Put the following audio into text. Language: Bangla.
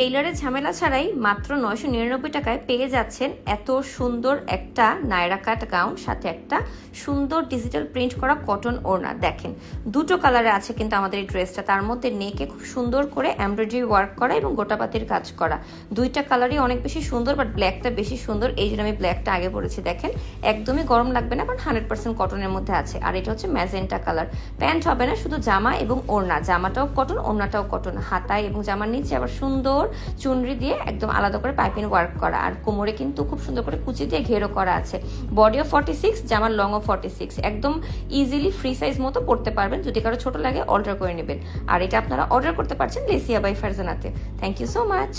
টেইলারের ঝামেলা ছাড়াই মাত্র নয়শো নিরানব্বই টাকায় পেয়ে যাচ্ছেন এত সুন্দর একটা নায়রা কাট গাউন, সাথে একটা সুন্দর ডিজিটাল প্রিন্ট করা কটন ওড়না। দেখেন, দুটো কালারে আছে কিন্তু আমাদের এই ড্রেসটা তার মধ্যে নেকে খুব সুন্দর করে এমব্রয়ডারি ওয়ার্ক করা এবং গোটাপাতির কাজ করা। দুইটা কালারই অনেক বেশি সুন্দর বাট ব্ল্যাকটা বেশি সুন্দর। এই জন্য আমি ব্ল্যাকটা আগে পরেছি। দেখেন, একদমই গরম লাগবে না, কারণ হান্ড্রেড পার্সেন্ট কটনের মধ্যে আছে। আর এটা হচ্ছে ম্যাজেন্টা কালার প্যান্ট হবে না, শুধু জামা এবং ওড়না। জামাটাও কটন ওড়নাটাও কটন হাতায় এবং জামার নিচে আবার সুন্দর চুনরি দিয়ে একদম আলাদা করে পাইপিং ওয়ার্ক করা। আর কোমরে কিন্তু খুব সুন্দর করে কুচি দিয়ে ঘেরো করা আছে। বডিও ফর্টি সিক্স জামার লংও ফর্টি সিক্স একদম ইজিলি ফ্রি সাইজ মতো পড়তে পারবেন। যদি কারও ছোট লাগে অর্ডার করে নেবেন। আর এটা আপনারা অর্ডার করতে পারছেন লেসিয়া by ফারজানাতে। Thank you so much